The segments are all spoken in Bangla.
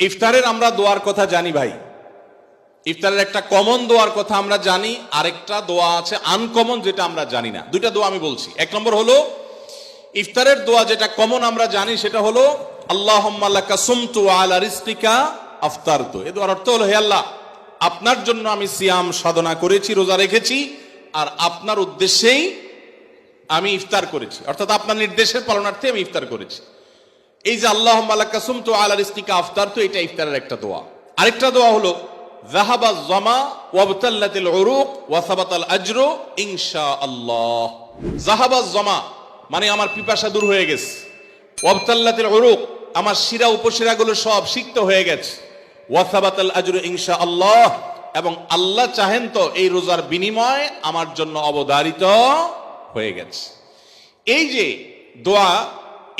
ইফতারের আমরা দোয়ার কথা জানি ভাই। ইফতারের একটা কমন দোয়ার কথা আমরা জানি, আরেকটা দোয়া আছে আনকমন যেটা আমরা জানি না। দুইটা দোয়া আমি বলছি। এক নম্বর হলো, ইফতারের দোয়া যেটা কমন আমরা জানি, সেটা হলো আল্লাহ সুমতু আলা আফতার তো এ দোয়ার অর্থ হলো, হে আল্লাহ, আপনার জন্য আমি সিয়াম সাধনা করেছি, রোজা রেখেছি, আর আপনার উদ্দেশ্যেই আমি ইফতার করেছি। অর্থাৎ আপনার নির্দেশের পালনার্থে আমি ইফতার করেছি। এই যে আল্লাহ কাসুম তো আলা রিস্তিকা আফতার তো এটা ইফতারের একটা দোয়া। আরেকটা দোয়া হলো জাহাবা জমা ওয়াবতাল্লাতিল উরুক ওয়াসাবাতাল আজরু ইনশা আল্লাহ জাহাবা জমা মানে আমার পিপাসা দূর হয়ে গেছে। ওয়াবতাল্লাতিল উরুক, আমার শিরা উপশিরাগুলো সব সিক্ত হয়ে গেছে। ওয়াসাবাতাল আজরু ইনশা আল্লাহ এবং আল্লাহ চাহেন তো এই রোজার বিনিময় আমার জন্য অবধারিত হয়ে গেছে। এই যে দোয়া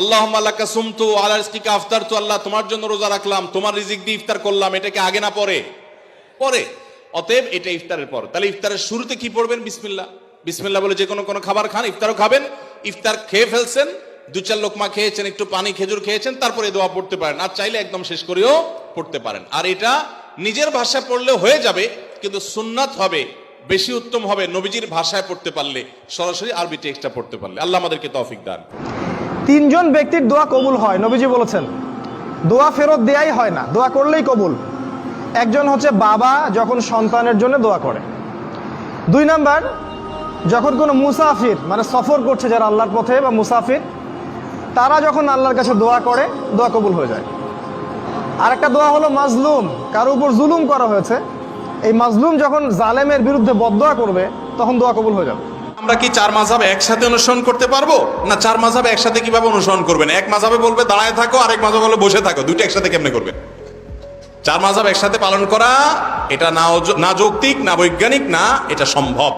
আল্লাহ আল্লাহকা জন্য রোজা রাখলাম, তোমার করলাম, এটাকে আগে না পরে? পরে। অতএব এটা ইফতারের পর। ইফতারের শুরুতে কি পড়বেন? বিসমিল্লাহ। বিসমিল্লাহ বলে যে কোনো কোনো খাবার খান, ইফতারও খাবেন, ইফতার খেয়ে ফেলছেন, দু চার লোকমা খেয়েছেন, একটু পানি, খেজুর খেয়েছেন, তারপরে দোয়া পড়তে পারেন। আর চাইলে একদম শেষ করেও পড়তে পারেন। আর এটা নিজের ভাষা পড়লে হয়ে যাবে, কিন্তু সুন্নাত হবে, বেশি উত্তম হবে নবীজির ভাষায় পড়তে পারলে, সরাসরি আরবি টেক্সটটা পড়তে পারলে। আল্লাহ আমাদেরকে তৌফিক দান তিনজন ব্যক্তির দোয়া কবুল হয়, নবীজি বলেছেন। দোয়া ফেরত দেয়াই হয় না, দোয়া করলেই কবুল। একজন হচ্ছে বাবা যখন সন্তানের জন্য দোয়া করে। দুই নাম্বার, যখন কোনো মুসাফির মানে সফর করছে যারা আল্লাহর পথে বা মুসাফির, তারা যখন আল্লাহর কাছে দোয়া করে, দোয়া কবুল হয়ে যায়। আরেকটা দোয়া হলো মাজলুম, কারও উপর জুলুম করা হয়েছে। এই মাজলুম যখন জালেমের বিরুদ্ধে বদদোয়া করবে, তখন দোয়া কবুল হয়ে যাবে। আমরা কি চার মাঝাব একসাথে অনুসরণ করতে পারব? না, চার মাঝাব একসাথে কীভাবে অনুসরণ করবেন? এক মাঝাবে বলবে, দাঁড়ায় থাকো, আরেক মাঝাব বলবে, বসে থাকো। দুইটা একসাথে কেমনে করবেন চার মাঝাব একসাথে পালন করা, এটা না না যৌক্তিক, না বৈজ্ঞানিক, না এটা সম্ভব।